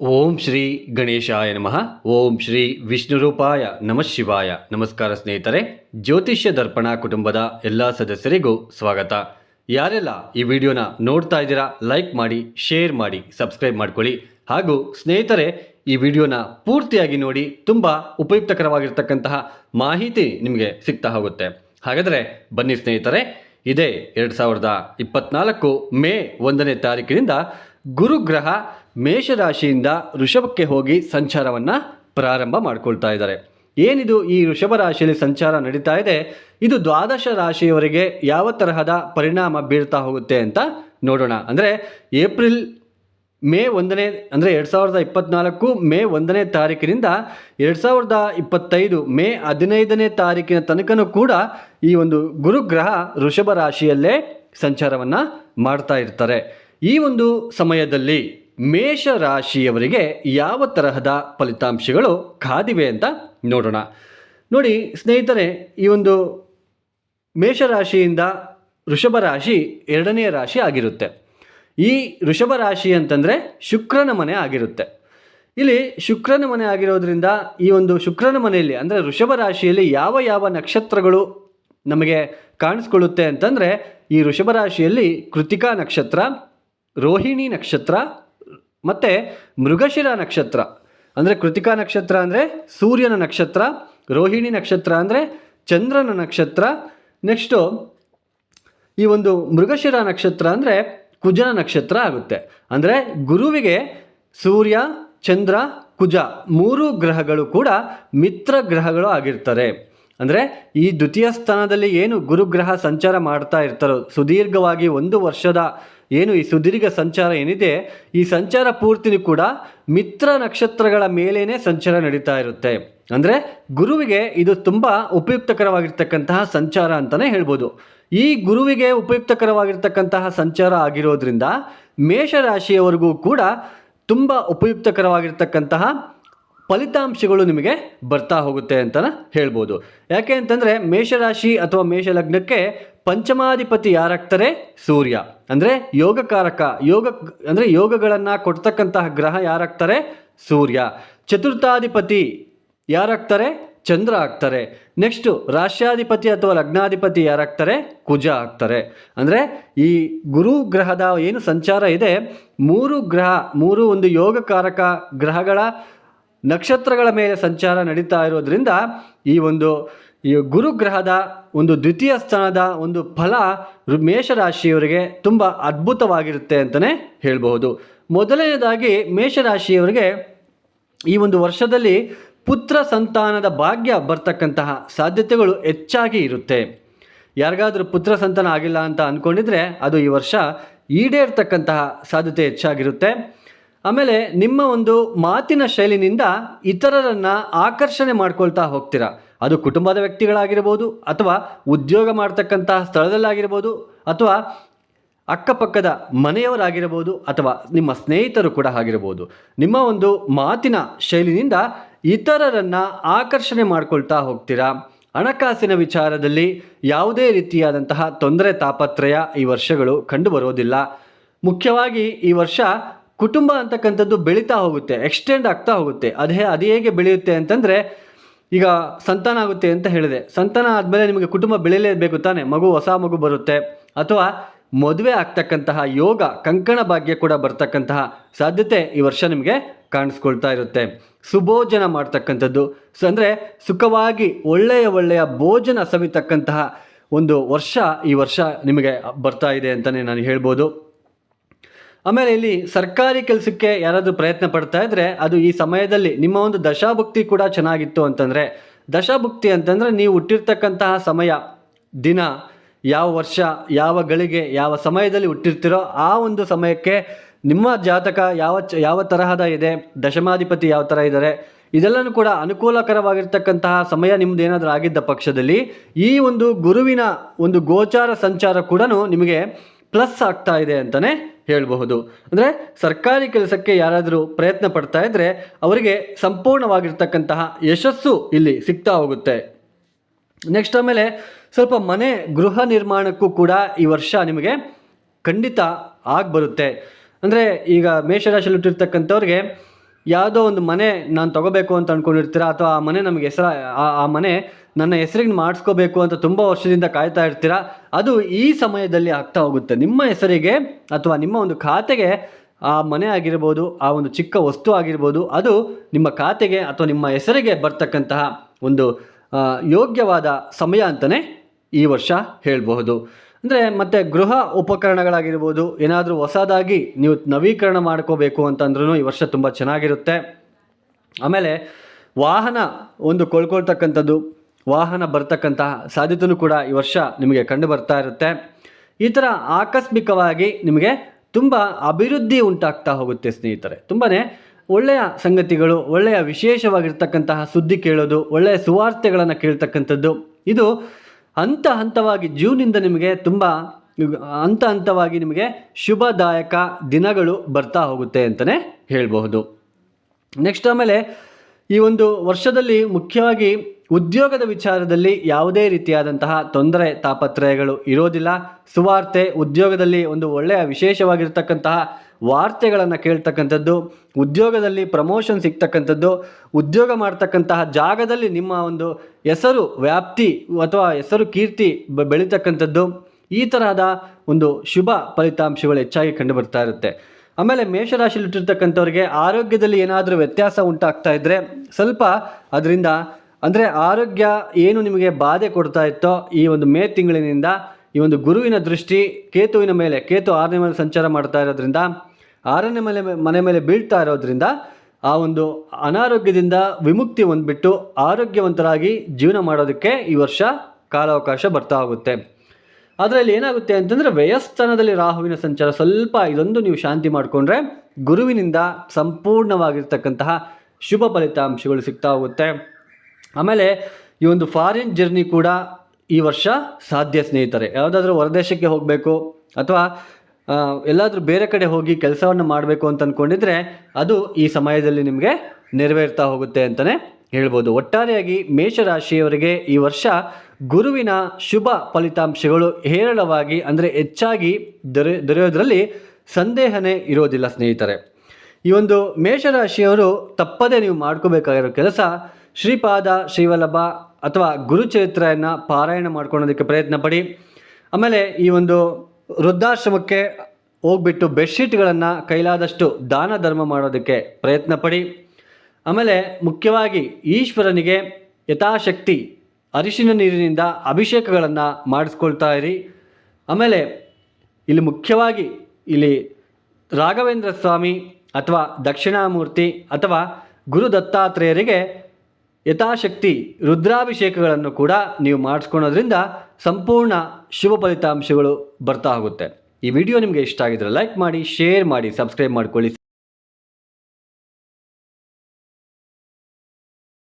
ಓಂ ಶ್ರೀ ಗಣೇಶಾಯ ನಮಃ. ಓಂ ಶ್ರೀ ವಿಷ್ಣುರೂಪಾಯ ನಮಃ ಶಿವಾಯ. ನಮಸ್ಕಾರ ಸ್ನೇಹಿತರೆ, ಜ್ಯೋತಿಷ್ಯ ದರ್ಪಣ ಕುಟುಂಬದ ಎಲ್ಲ ಸದಸ್ಯರಿಗೂ ಸ್ವಾಗತ. ಯಾರೆಲ್ಲ ಈ ವಿಡಿಯೋನ ನೋಡ್ತಾ ಇದ್ದೀರಾ, ಲೈಕ್ ಮಾಡಿ, ಶೇರ್ ಮಾಡಿ, ಸಬ್ಸ್ಕ್ರೈಬ್ ಮಾಡ್ಕೊಳ್ಳಿ. ಹಾಗೂ ಸ್ನೇಹಿತರೆ, ಈ ವಿಡಿಯೋನ ಪೂರ್ತಿಯಾಗಿ ನೋಡಿ ತುಂಬ ಉಪಯುಕ್ತಕರವಾಗಿರ್ತಕ್ಕಂತಹ ಮಾಹಿತಿ ನಿಮಗೆ ಸಿಗ್ತಾ ಹೋಗುತ್ತೆ. ಹಾಗಾದರೆ ಬನ್ನಿ ಸ್ನೇಹಿತರೆ, ಇದೇ ಎರಡು ಸಾವಿರದ ಇಪ್ಪತ್ನಾಲ್ಕು ಮೇ ಒಂದನೇ ತಾರೀಕಿನಿಂದ ಗುರುಗ್ರಹ ಮೇಷರಾಶಿಯಿಂದ ಋಷಭಕ್ಕೆ ಹೋಗಿ ಸಂಚಾರವನ್ನು ಪ್ರಾರಂಭ ಮಾಡ್ಕೊಳ್ತಾ ಇದ್ದಾರೆ. ಏನಿದು ಈ ವೃಷಭ ರಾಶಿಯಲ್ಲಿ ಸಂಚಾರ ನಡೀತಾ ಇದೆ? ಇದು ದ್ವಾದಶ ರಾಶಿಯವರೆಗೆ ಯಾವ ತರಹದ ಪರಿಣಾಮ ಬೀರ್ತಾ ಹೋಗುತ್ತೆ ಅಂತ ನೋಡೋಣ. ಅಂದರೆ ಏಪ್ರಿಲ್ ಮೇ ಒಂದನೇ, ಅಂದರೆ ಎರಡು ಸಾವಿರದ ಇಪ್ಪತ್ತ್ನಾಲ್ಕು ಮೇ ಒಂದನೇ ತಾರೀಕಿನಿಂದ ಎರಡು ಸಾವಿರದ ಇಪ್ಪತ್ತೈದು ಮೇ ಹದಿನೈದನೇ ತಾರೀಕಿನ ತನಕನೂ ಕೂಡ ಈ ಒಂದು ಗುರುಗ್ರಹ ಋಷಭ ರಾಶಿಯಲ್ಲೇ ಸಂಚಾರವನ್ನು ಮಾಡ್ತಾ ಇರ್ತಾರೆ. ಈ ಒಂದು ಸಮಯದಲ್ಲಿ ಮೇಷ ರಾಶಿಯವರಿಗೆ ಯಾವ ತರಹದ ಫಲಿತಾಂಶಗಳು ಕಾದಿವೆ ಅಂತ ನೋಡೋಣ. ನೋಡಿ, ಸ್ನೇಹಿತರೆ, ಈ ಒಂದು ಮೇಷರಾಶಿಯಿಂದ ವೃಷಭ ರಾಶಿ ಎರಡನೇ ರಾಶಿ ಆಗಿರುತ್ತೆ. ಈ ವೃಷಭ ರಾಶಿ ಅಂತಂದರೆ ಶುಕ್ರನ ಮನೆ ಆಗಿರುತ್ತೆ. ಇಲ್ಲಿ ಶುಕ್ರನ ಮನೆ ಆಗಿರೋದ್ರಿಂದ ಈ ಒಂದು ಶುಕ್ರನ ಮನೆಯಲ್ಲಿ, ಅಂದರೆ ವೃಷಭ ರಾಶಿಯಲ್ಲಿ ಯಾವ ಯಾವ ನಕ್ಷತ್ರಗಳು ನಮಗೆ ಕಾಣಿಸ್ಕೊಳ್ಳುತ್ತೆ ಅಂತಂದರೆ ಈ ವೃಷಭ ರಾಶಿಯಲ್ಲಿ ಕೃತಿಕಾ ನಕ್ಷತ್ರ, ರೋಹಿಣಿ ನಕ್ಷತ್ರ ಮತ್ತು ಮೃಗಶಿರ ನಕ್ಷತ್ರ. ಅಂದರೆ ಕೃತಿಕಾ ನಕ್ಷತ್ರ ಅಂದರೆ ಸೂರ್ಯನ ನಕ್ಷತ್ರ, ರೋಹಿಣಿ ನಕ್ಷತ್ರ ಅಂದರೆ ಚಂದ್ರನ ನಕ್ಷತ್ರ. ನೆಕ್ಸ್ಟು ಈ ಒಂದು ಮೃಗಶಿರ ನಕ್ಷತ್ರ ಅಂದರೆ ಕುಜನ ನಕ್ಷತ್ರ ಆಗುತ್ತೆ. ಅಂದರೆ ಗುರುವಿಗೆ ಸೂರ್ಯ, ಚಂದ್ರ, ಕುಜ ಮೂರು ಗ್ರಹಗಳು ಕೂಡ ಮಿತ್ರ ಗ್ರಹಗಳು ಆಗಿರ್ತಾರೆ. ಅಂದರೆ ಈ ದ್ವಿತೀಯ ಸ್ಥಾನದಲ್ಲಿ ಏನು ಗುರುಗ್ರಹ ಸಂಚಾರ ಮಾಡ್ತಾ ಇರ್ತಾರೋ, ಸುದೀರ್ಘವಾಗಿ ಒಂದು ವರ್ಷದ ಏನು ಈ ಸುದೀರ್ಘ ಸಂಚಾರ ಏನಿದೆ, ಈ ಸಂಚಾರ ಪೂರ್ತಿನೂ ಕೂಡ ಮಿತ್ರ ನಕ್ಷತ್ರಗಳ ಮೇಲೇ ಸಂಚಾರ ನಡೀತಾ ಇರುತ್ತೆ. ಅಂದರೆ ಗುರುವಿಗೆ ಇದು ತುಂಬ ಉಪಯುಕ್ತಕರವಾಗಿರ್ತಕ್ಕಂತಹ ಸಂಚಾರ ಅಂತಲೇ ಹೇಳ್ಬೋದು. ಈ ಗುರುವಿಗೆ ಉಪಯುಕ್ತಕರವಾಗಿರ್ತಕ್ಕಂತಹ ಸಂಚಾರ ಆಗಿರೋದ್ರಿಂದ ಮೇಷರಾಶಿಯವರೆಗೂ ಕೂಡ ತುಂಬ ಉಪಯುಕ್ತಕರವಾಗಿರ್ತಕ್ಕಂತಹ ಫಲಿತಾಂಶಗಳು ನಿಮಗೆ ಬರ್ತಾ ಹೋಗುತ್ತೆ ಅಂತ ಹೇಳ್ಬೋದು. ಯಾಕೆ ಅಂತಂದರೆ ಮೇಷರಾಶಿ ಅಥವಾ ಮೇಷಲಗ್ನಕ್ಕೆ ಪಂಚಮಾಧಿಪತಿ ಯಾರಾಗ್ತಾರೆ? ಸೂರ್ಯ. ಅಂದರೆ ಯೋಗಕಾರಕ, ಯೋಗ ಅಂದರೆ ಯೋಗಗಳನ್ನು ಕೊಡ್ತಕ್ಕಂತಹ ಗ್ರಹ ಯಾರಾಗ್ತಾರೆ? ಸೂರ್ಯ. ಚತುರ್ಥಾಧಿಪತಿ ಯಾರಾಗ್ತಾರೆ? ಚಂದ್ರ ಆಗ್ತಾರೆ. ನೆಕ್ಸ್ಟು ರಾಷ್ಟ್ರಾಧಿಪತಿ ಅಥವಾ ಲಗ್ನಾಧಿಪತಿ ಯಾರಾಗ್ತಾರೆ? ಕುಜ ಆಗ್ತಾರೆ. ಅಂದರೆ ಈ ಗುರು ಗ್ರಹದ ಏನು ಸಂಚಾರ ಇದೆ? ಮೂರು ಗ್ರಹ, ಮೂರು ಒಂದು ಯೋಗಕಾರಕ ಗ್ರಹಗಳ ನಕ್ಷತ್ರಗಳ ಮೇಲೆ ಸಂಚಾರ ನಡೀತಾ ಇರೋದ್ರಿಂದ ಈ ಒಂದು, ಈ ಗುರುಗ್ರಹದ ಒಂದು ದ್ವಿತೀಯ ಸ್ಥಾನದ ಒಂದು ಫಲ ಮೇಷರಾಶಿಯವರಿಗೆ ತುಂಬ ಅದ್ಭುತವಾಗಿರುತ್ತೆ ಅಂತಲೇ ಹೇಳಬಹುದು. ಮೊದಲನೇದಾಗಿ ಮೇಷರಾಶಿಯವರಿಗೆ ಈ ಒಂದು ವರ್ಷದಲ್ಲಿ ಪುತ್ರ ಸಂತಾನದ ಭಾಗ್ಯ ಬರ್ತಕ್ಕಂತಹ ಸಾಧ್ಯತೆಗಳು ಹೆಚ್ಚಾಗಿ ಇರುತ್ತೆ. ಯಾರಿಗಾದರೂ ಪುತ್ರ ಸಂತಾನ ಆಗಿಲ್ಲ ಅಂತ ಅಂದ್ಕೊಂಡಿದ್ರೆ ಅದು ಈ ವರ್ಷ ಈಡೇರ್ತಕ್ಕಂತಹ ಸಾಧ್ಯತೆ ಹೆಚ್ಚಾಗಿರುತ್ತೆ. ಆಮೇಲೆ ನಿಮ್ಮ ಒಂದು ಮಾತಿನ ಶೈಲಿನಿಂದ ಇತರರನ್ನು ಆಕರ್ಷಣೆ ಮಾಡ್ಕೊಳ್ತಾ ಹೋಗ್ತೀರಾ? ಅದು ಕುಟುಂಬದ ವ್ಯಕ್ತಿಗಳಾಗಿರ್ಬೋದು ಅಥವಾ ಉದ್ಯೋಗ ಮಾಡ್ತಕ್ಕಂತಹ ಸ್ಥಳದಲ್ಲಾಗಿರ್ಬೋದು ಅಥವಾ ಅಕ್ಕಪಕ್ಕದ ಮನೆಯವರಾಗಿರಬಹುದು ಅಥವಾ ನಿಮ್ಮ ಸ್ನೇಹಿತರು ಕೂಡ ಆಗಿರ್ಬೋದು. ನಿಮ್ಮ ಒಂದು ಮಾತಿನ ಶೈಲಿನಿಂದ ಇತರರನ್ನು ಆಕರ್ಷಣೆ ಮಾಡ್ಕೊಳ್ತಾ ಹೋಗ್ತೀರಾ? ಹಣಕಾಸಿನ ವಿಚಾರದಲ್ಲಿ ಯಾವುದೇ ರೀತಿಯಾದಂತಹ ತೊಂದರೆ ತಾಪತ್ರಯ ಈ ವರ್ಷಗಳು ಕಂಡುಬರೋದಿಲ್ಲ. ಮುಖ್ಯವಾಗಿ ಈ ವರ್ಷ ಕುಟುಂಬ ಅಂತಕ್ಕಂಥದ್ದು ಬೆಳೀತಾ ಹೋಗುತ್ತೆ ಎಕ್ಸ್ಟೆಂಡ್ ಆಗ್ತಾ ಹೋಗುತ್ತೆ. ಅದೇ ಅದು ಹೇಗೆ ಬೆಳೆಯುತ್ತೆ ಅಂತಂದರೆ, ಈಗ ಸಂತಾನ ಆಗುತ್ತೆ ಅಂತ ಹೇಳಿದೆ. ಸಂತಾನ ಆದಮೇಲೆ ನಿಮಗೆ ಕುಟುಂಬ ಬೆಳೆಯಲೇಬೇಕು ತಾನೆ. ಮಗು, ಹೊಸ ಮಗು ಬರುತ್ತೆ. ಅಥವಾ ಮದುವೆ ಆಗ್ತಕ್ಕಂತಹ ಯೋಗ, ಕಂಕಣ ಭಾಗ್ಯ ಕೂಡ ಬರ್ತಕ್ಕಂತಹ ಸಾಧ್ಯತೆ ಈ ವರ್ಷ ನಿಮಗೆ ಕಾಣಿಸ್ಕೊಳ್ತಾ ಇರುತ್ತೆ. ಸುಭೋಜನ ಮಾಡ್ತಕ್ಕಂಥದ್ದು. ಸೊ ಅಂದರೆ ಸುಖವಾಗಿ ಒಳ್ಳೆಯ ಒಳ್ಳೆಯ ಭೋಜನ ಸವಿತಕ್ಕಂತಹ ಒಂದು ವರ್ಷ ಈ ವರ್ಷ ನಿಮಗೆ ಬರ್ತಾ ಇದೆ ಅಂತಲೇ ನಾನು ಹೇಳ್ಬೋದು. ಆಮೇಲೆ ಇಲ್ಲಿ ಸರ್ಕಾರಿ ಕೆಲಸಕ್ಕೆ ಯಾರಾದರೂ ಪ್ರಯತ್ನ ಪಡ್ತಾ ಇದ್ರೆ ಅದು ಈ ಸಮಯದಲ್ಲಿ ನಿಮ್ಮ ಒಂದು ದಶಾಭುಕ್ತಿ ಕೂಡ ಚೆನ್ನಾಗಿತ್ತು ಅಂತಂದರೆ, ದಶಾಭುಕ್ತಿ ಅಂತಂದರೆ ನೀವು ಹುಟ್ಟಿರ್ತಕ್ಕಂತಹ ಸಮಯ, ದಿನ, ಯಾವ ವರ್ಷ, ಯಾವ ಗಳಿಗೆ, ಯಾವ ಸಮಯದಲ್ಲಿ ಹುಟ್ಟಿರ್ತೀರೋ ಆ ಒಂದು ಸಮಯಕ್ಕೆ ನಿಮ್ಮ ಜಾತಕ ಯಾವ ಚ, ಯಾವ ತರಹದ ಇದೆ, ದಶಮಾಧಿಪತಿ ಯಾವ ಥರ ಇದ್ದಾರೆ ಇದೆಲ್ಲನೂ ಕೂಡ ಅನುಕೂಲಕರವಾಗಿರ್ತಕ್ಕಂತಹ ಸಮಯ ನಿಮ್ದು ಏನಾದರೂ ಆಗಿದ್ದ ಪಕ್ಷದಲ್ಲಿ ಈ ಒಂದು ಗುರುವಿನ ಒಂದು ಗೋಚಾರ ಸಂಚಾರ ಕೂಡ ನಿಮಗೆ ಪ್ಲಸ್ ಆಗ್ತಾ ಇದೆ ಅಂತಲೇ ಹೇಳಬಹುದು. ಅಂದರೆ ಸರ್ಕಾರಿ ಕೆಲಸಕ್ಕೆ ಯಾರಾದರೂ ಪ್ರಯತ್ನ ಪಡ್ತಾ ಇದ್ದರೆ ಅವರಿಗೆ ಸಂಪೂರ್ಣವಾಗಿರ್ತಕ್ಕಂತಹ ಯಶಸ್ಸು ಇಲ್ಲಿ ಸಿಗ್ತಾ ಹೋಗುತ್ತೆ. ನೆಕ್ಸ್ಟ್ ಆಮೇಲೆ ಸ್ವಲ್ಪ ಮನೆ ಗೃಹ ನಿರ್ಮಾಣಕ್ಕೂ ಕೂಡ ಈ ವರ್ಷ ನಿಮಗೆ ಖಂಡಿತ ಆಗಿ ಬರುತ್ತೆ. ಅಂದರೆ ಈಗ ಮೇಷರಾಶಿಯಲ್ಲಿ ಹುಟ್ಟಿರ್ತಕ್ಕಂಥವ್ರಿಗೆ ಯಾವುದೋ ಒಂದು ಮನೆ ನಾನು ತಗೋಬೇಕು ಅಂತ ಅಂದ್ಕೊಂಡಿರ್ತೀರ ಅಥವಾ ಆ ಮನೆ ನಮಗೆ ಹೆಸರ ಆ- ಆ ಮನೆ ನನ್ನ ಹೆಸರಿಗೆ ಮಾಡಿಸ್ಕೋಬೇಕು ಅಂತ ತುಂಬ ವರ್ಷದಿಂದ ಕಾಯ್ತಾ ಇರ್ತೀರಾ? ಅದು ಈ ಸಮಯದಲ್ಲಿ ಆಗ್ತಾ ಹೋಗುತ್ತೆ. ನಿಮ್ಮ ಹೆಸರಿಗೆ ಅಥವಾ ನಿಮ್ಮ ಒಂದು ಖಾತೆಗೆ ಆ ಮನೆ ಆಗಿರ್ಬೋದು, ಆ ಒಂದು ಚಿಕ್ಕ ವಸ್ತು ಆಗಿರ್ಬೋದು, ಅದು ನಿಮ್ಮ ಖಾತೆಗೆ ಅಥವಾ ನಿಮ್ಮ ಹೆಸರಿಗೆ ಬರ್ತಕ್ಕಂತಹ ಒಂದು ಯೋಗ್ಯವಾದ ಸಮಯ ಅಂತಲೇ ಈ ವರ್ಷ ಹೇಳಬಹುದು. ಅಂದರೆ ಮತ್ತು ಗೃಹ ಉಪಕರಣಗಳಾಗಿರ್ಬೋದು, ಏನಾದರೂ ಹೊಸದಾಗಿ ನೀವು ನವೀಕರಣ ಮಾಡ್ಕೋಬೇಕು ಅಂತಂದ್ರೂ ಈ ವರ್ಷ ತುಂಬ ಚೆನ್ನಾಗಿರುತ್ತೆ. ಆಮೇಲೆ ವಾಹನ ಒಂದು ಕೊಳ್ಕೊಳ್ತಕ್ಕಂಥದ್ದು ವಾಹನ ಬರ್ತಕ್ಕಂತಹ ಸಾಧ್ಯತೆಯೂ ಕೂಡ ಈ ವರ್ಷ ನಿಮಗೆ ಕಂಡು ಬರ್ತಾ ಇರುತ್ತೆ. ಈ ಥರ ಆಕಸ್ಮಿಕವಾಗಿ ನಿಮಗೆ ತುಂಬ ಅಭಿವೃದ್ಧಿ ಉಂಟಾಗ್ತಾ ಹೋಗುತ್ತೆ ಸ್ನೇಹಿತರೆ. ತುಂಬಾ ಒಳ್ಳೆಯ ಸಂಗತಿಗಳು, ಒಳ್ಳೆಯ ವಿಶೇಷವಾಗಿರ್ತಕ್ಕಂತಹ ಸುದ್ದಿ ಕೇಳೋದು, ಒಳ್ಳೆಯ ಸುವಾರ್ತೆಗಳನ್ನು ಕೇಳ್ತಕ್ಕಂಥದ್ದು. ಇದು ಹಂತ ಹಂತವಾಗಿ ಜೂನಿಂದ ನಿಮಗೆ ತುಂಬ ಹಂತ ಹಂತವಾಗಿ ನಿಮಗೆ ಶುಭದಾಯಕ ದಿನಗಳು ಬರ್ತಾ ಹೋಗುತ್ತೆ ಅಂತಲೇ ಹೇಳಬಹುದು. ನೆಕ್ಸ್ಟ್ ಆಮೇಲೆ ಈ ಒಂದು ವರ್ಷದಲ್ಲಿ ಮುಖ್ಯವಾಗಿ ಉದ್ಯೋಗದ ವಿಚಾರದಲ್ಲಿ ಯಾವುದೇ ರೀತಿಯಾದಂತಹ ತೊಂದರೆ, ತಾಪತ್ರಯಗಳು ಇರೋದಿಲ್ಲ. ಸುವಾರ್ತೆ ಉದ್ಯೋಗದಲ್ಲಿ ಒಂದು ಒಳ್ಳೆಯ ವಿಶೇಷವಾಗಿರ್ತಕ್ಕಂತಹ ವಾರ್ತೆಗಳನ್ನು ಕೇಳ್ತಕ್ಕಂಥದ್ದು, ಉದ್ಯೋಗದಲ್ಲಿ ಪ್ರಮೋಷನ್ ಸಿಗ್ತಕ್ಕಂಥದ್ದು, ಉದ್ಯೋಗ ಮಾಡ್ತಕ್ಕಂತಹ ಜಾಗದಲ್ಲಿ ನಿಮ್ಮ ಒಂದು ಹೆಸರು, ವ್ಯಾಪ್ತಿ ಅಥವಾ ಹೆಸರು, ಕೀರ್ತಿ ಬೆಳೀತಕ್ಕಂಥದ್ದು, ಈ ತರಹದ ಒಂದು ಶುಭ ಫಲಿತಾಂಶಗಳು ಹೆಚ್ಚಾಗಿ ಕಂಡುಬರ್ತಾ ಇರುತ್ತೆ. ಆಮೇಲೆ ಮೇಷರಾಶಿಯಲ್ಲಿ ಹುಟ್ಟಿರ್ತಕ್ಕಂಥವ್ರಿಗೆ ಆರೋಗ್ಯದಲ್ಲಿ ಏನಾದರೂ ವ್ಯತ್ಯಾಸ ಉಂಟಾಗ್ತಾ ಇದ್ದರೆ ಸ್ವಲ್ಪ ಅದರಿಂದ ಅಂದರೆ ಆರೋಗ್ಯ ಏನು ನಿಮಗೆ ಬಾಧೆ ಕೊಡ್ತಾ ಇತ್ತೋ ಈ ಒಂದು ಮೇ ತಿಂಗಳಿನಿಂದ ಈ ಒಂದು ಗುರುವಿನ ದೃಷ್ಟಿ ಕೇತುವಿನ ಮೇಲೆ, ಕೇತು ಆರನೇ ಮೇಲೆ ಸಂಚಾರ ಮಾಡ್ತಾ ಇರೋದ್ರಿಂದ, ಆರನೇ ಮನೆ ಮನೆ ಮೇಲೆ ಬೀಳ್ತಾ ಇರೋದ್ರಿಂದ ಆ ಒಂದು ಅನಾರೋಗ್ಯದಿಂದ ವಿಮುಕ್ತಿ ಹೊಂದ್ಬಿಟ್ಟು ಆರೋಗ್ಯವಂತರಾಗಿ ಜೀವನ ಮಾಡೋದಕ್ಕೆ ಈ ವರ್ಷ ಕಾಲಾವಕಾಶ ಬರ್ತಾ ಹೋಗುತ್ತೆ. ಅದರಲ್ಲಿ ಏನಾಗುತ್ತೆ ಅಂತಂದರೆ ವ್ಯಯಸ್ಥಾನದಲ್ಲಿ ರಾಹುವಿನ ಸಂಚಾರ ಸ್ವಲ್ಪ ಇದೊಂದು ನೀವು ಶಾಂತಿ ಮಾಡಿಕೊಂಡ್ರೆ ಗುರುವಿನಿಂದ ಸಂಪೂರ್ಣವಾಗಿರ್ತಕ್ಕಂತಹ ಶುಭ ಫಲಿತಾಂಶಗಳು ಸಿಗ್ತಾ ಹೋಗುತ್ತೆ. ಆಮೇಲೆ ಈ ಒಂದು ಫಾರಿನ್ ಜರ್ನಿ ಕೂಡ ಈ ವರ್ಷ ಸಾಧ್ಯ ಸ್ನೇಹಿತರೆ. ಯಾವುದಾದ್ರೂ ಹೊರದೇಶಕ್ಕೆ ಹೋಗಬೇಕು ಅಥವಾ ಎಲ್ಲಾದರೂ ಬೇರೆ ಕಡೆ ಹೋಗಿ ಕೆಲಸವನ್ನು ಮಾಡಬೇಕು ಅಂತ ಅಂದ್ಕೊಂಡಿದ್ರೆ ಅದು ಈ ಸಮಯದಲ್ಲಿ ನಿಮಗೆ ನೆರವೇರ್ತಾ ಹೋಗುತ್ತೆ ಅಂತಲೇ ಹೇಳ್ಬೋದು. ಒಟ್ಟಾರೆಯಾಗಿ ಮೇಷರಾಶಿಯವರಿಗೆ ಈ ವರ್ಷ ಗುರುವಿನ ಶುಭ ಫಲಿತಾಂಶಗಳು ಹೇರಳವಾಗಿ ಅಂದರೆ ಹೆಚ್ಚಾಗಿ ದೊರೆ, ದೊರೆಯೋದ್ರಲ್ಲಿ ಸಂದೇಹನೇ ಇರೋದಿಲ್ಲ ಸ್ನೇಹಿತರೆ. ಈ ಒಂದು ಮೇಷರಾಶಿಯವರು ತಪ್ಪದೇ ನೀವು ಮಾಡ್ಕೋಬೇಕಾಗಿರೋ ಕೆಲಸ ಶ್ರೀಪಾದ, ಶ್ರೀವಲ್ಲಭ ಅಥವಾ ಗುರುಚರಿತ್ರೆಯನ್ನು ಪಾರಾಯಣ ಮಾಡ್ಕೊಳ್ಳೋದಕ್ಕೆ ಪ್ರಯತ್ನ ಪಡಿ ಆಮೇಲೆ ಈ ಒಂದು ವೃದ್ಧಾಶ್ರಮಕ್ಕೆ ಹೋಗ್ಬಿಟ್ಟು ಬೆಡ್ಶೀಟ್ಗಳನ್ನು ಕೈಲಾದಷ್ಟು ದಾನ ಧರ್ಮ ಮಾಡೋದಕ್ಕೆ ಪ್ರಯತ್ನ ಪಡಿ ಆಮೇಲೆ ಮುಖ್ಯವಾಗಿ ಈಶ್ವರನಿಗೆ ಯಥಾಶಕ್ತಿ, ಅರಿಶಿನ ನೀರಿನಿಂದ ಅಭಿಷೇಕಗಳನ್ನು ಮಾಡಿಸ್ಕೊಳ್ತಾ ಇರಿ. ಆಮೇಲೆ ಇಲ್ಲಿ ಮುಖ್ಯವಾಗಿ ಇಲ್ಲಿ ರಾಘವೇಂದ್ರ ಸ್ವಾಮಿ ಅಥವಾ ದಕ್ಷಿಣಾಮೂರ್ತಿ ಅಥವಾ ಗುರು ದತ್ತಾತ್ರೇಯರಿಗೆ ಯಥಾಶಕ್ತಿ ರುದ್ರಾಭಿಷೇಕಗಳನ್ನು ಕೂಡ ನೀವು ಮಾಡಿಸ್ಕೊಳೋದ್ರಿಂದ ಸಂಪೂರ್ಣ ಶುಭ ಫಲಿತಾಂಶಗಳು ಬರ್ತಾ ಹೋಗುತ್ತೆ. ಈ ವಿಡಿಯೋ ನಿಮಗೆ ಇಷ್ಟ ಆಗಿದ್ರೆ ಲೈಕ್ ಮಾಡಿ ಶೇರ್ ಮಾಡಿ ಸಬ್ಸ್ಕ್ರೈಬ್ ಮಾಡ್ಕೊಳ್ಳಿ.